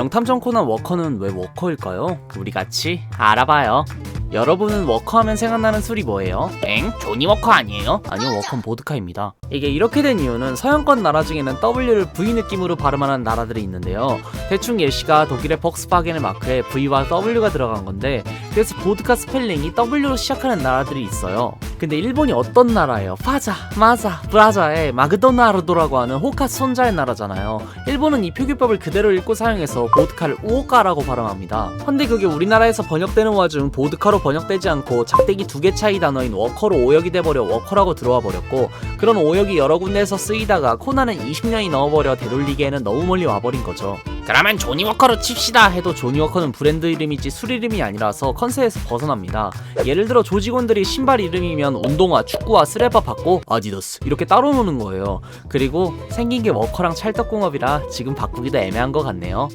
명탐정 코난 워커는 왜 워커일까요? 우리 같이 알아봐요. 여러분은 워커하면 생각나는 술이 뭐예요? 엥? 조니 워커 아니에요? 아니요, 워커는 보드카입니다. 이게 이렇게 된 이유는 서양권 나라 중에는 W를 V 느낌으로 발음하는 나라들이 있는데요. 대충 예시가 독일의 벅스바겐의 마크에 V와 W가 들어간 건데 그래서 보드카 스펠링이 W로 시작하는 나라들이 있어요. 근데 일본이 어떤 나라예요? 파자, 마자, 브라자의 마그도나르도라고 하는 호카 손자의 나라잖아요. 일본은 이 표기법을 그대로 읽고 사용해서 보드카를 우오카라고 발음합니다. 근데 그게 우리나라에서 번역되는 와중 보드카로 번역되지 않고 작대기 두 개 차이 단어인 워커로 오역이 돼버려 워커라고 들어와 버렸고 그런 오역이 여러 군데에서 쓰이다가 코난은 20년이 넘어버려 되돌리기에는 너무 멀리 와버린 거죠. 그러면 조니 워커로 칩시다 해도 조니 워커는 브랜드 이름이지 술 이름이 아니라서 컨셉에서 벗어납니다. 예를 들어 조직원들이 신발 이름이면 운동화, 축구화, 스레바 받고 아디다스 이렇게 따로 노는 거예요. 그리고 생긴 게 워커랑 찰떡궁합이라 지금 바꾸기도 애매한 것 같네요.